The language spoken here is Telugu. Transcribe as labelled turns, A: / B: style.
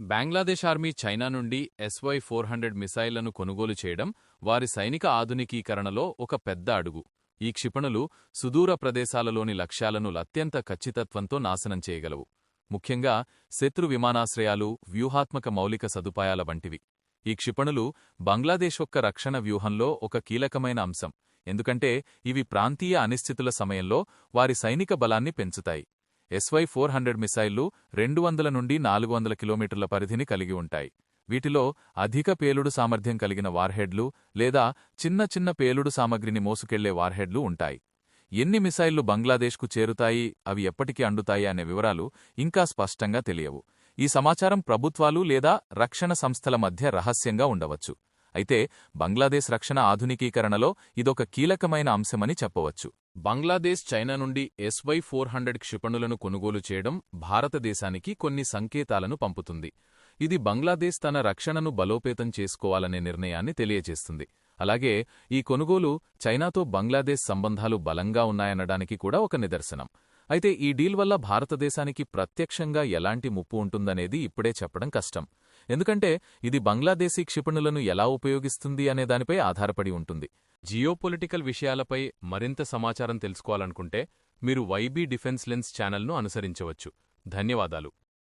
A: బంగ్లాదేశ్ ఆర్మీ చైనా నుండి ఎస్వై ఫోర్ హండ్రెడ్ మిసైళ్ళను కొనుగోలు చేయడం వారి సైనిక ఆధునికీకరణలో ఒక పెద్ద అడుగు. ఈ క్షిపణులు సుదూర ప్రదేశాలలోని లక్ష్యాలను అత్యంత ఖచ్చితత్వంతో నాశనం చేయగలవు. ముఖ్యంగా శత్రు విమానాశ్రయాలు వ్యూహాత్మక మౌలిక సదుపాయాల వంటివి. ఈ క్షిపణులు బంగ్లాదేశ్ యొక్క రక్షణ వ్యూహంలో ఒక కీలకమైన అంశం. ఎందుకంటే ఇవి ప్రాంతీయ అనిశ్చితుల సమయంలో వారి సైనిక బలాన్ని పెంచుతాయి. ఎస్వై ఫోర్ హండ్రెడ్ మిసైళ్ళు రెండు వందల నుండి నాలుగు వందల కిలోమీటర్ల పరిధిని కలిగి ఉంటాయి. వీటిలో అధిక పేలుడు సామర్థ్యం కలిగిన వార్హెడ్లు లేదా చిన్న చిన్న పేలుడు సామగ్రిని మోసుకెళ్ళే వార్హెడ్లు ఉంటాయి. ఎన్ని మిసైళ్ళు బంగ్లాదేశ్కు చేరుతాయి అవి ఎప్పటికి అండుతాయి అనే వివరాలు ఇంకా స్పష్టంగా తెలియవు. ఈ సమాచారం ప్రభుత్వాలు లేదా రక్షణ సంస్థల మధ్య రహస్యంగా ఉండవచ్చు. అయితే బంగ్లాదేశ్ రక్షణ ఆధునికీకరణలో ఇదొక కీలకమైన అంశమని చెప్పవచ్చు. బంగ్లాదేశ్ చైనా నుండి ఎస్వై ఫోర్ హండ్రెడ్ క్షిపణులను కొనుగోలు చేయడం భారతదేశానికి కొన్ని సంకేతాలను పంపుతుంది. ఇది బంగ్లాదేశ్ తన రక్షణను బలోపేతం చేసుకోవాలనే నిర్ణయాన్ని తెలియజేస్తుంది. అలాగే ఈ కొనుగోలు చైనాతో బంగ్లాదేశ్ సంబంధాలు బలంగా ఉన్నాయనడానికి కూడా ఒక నిదర్శనం. అయితే ఈ డీల్ వల్ల భారతదేశానికి ప్రత్యక్షంగా ఎలాంటి ముప్పు ఉంటుందనేది ఇప్పుడే చెప్పడం కష్టం. ఎందుకంటే ఇది బంగ్లాదేశీ క్షిపణులను ఎలా ఉపయోగిస్తుంది అనే దానిపై ఆధారపడి ఉంటుంది. జియోపొలిటికల్ విషయాలపై మరింత సమాచారం తెలుసుకోవాలనుకుంటే మీరు వైబీ డిఫెన్స్ లెన్స్ ఛానల్ను అనుసరించవచ్చు. ధన్యవాదాలు.